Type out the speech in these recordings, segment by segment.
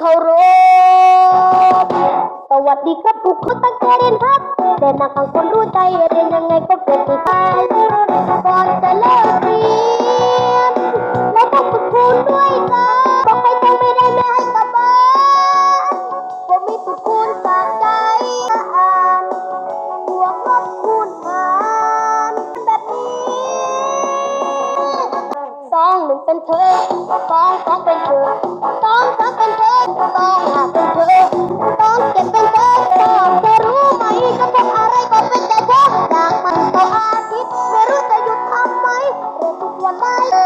เคารพ สวัสดีครับทุกคนตั้งใจเรียนครับ แต่นักขังคนรู้ใจเรียนยังไงก็เกิดที่ค่ายก่อนจะเลิกเรียน และต้องฝึกพูนด้วยจ้าบอกให้ต้องไม่ได้ไม่ให้กลับบ้านผมมีฝึกพูนจากใจอ่านบวกลบคูณหารแบบนี้สองหนึ่งเป็นเธอสองสองเป็นเธอ Don't stop bye.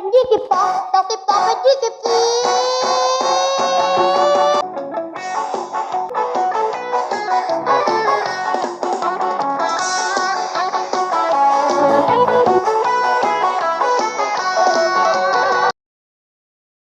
เป็นยี่สิบสองจากสิบสองเป็นยี่สิบสี่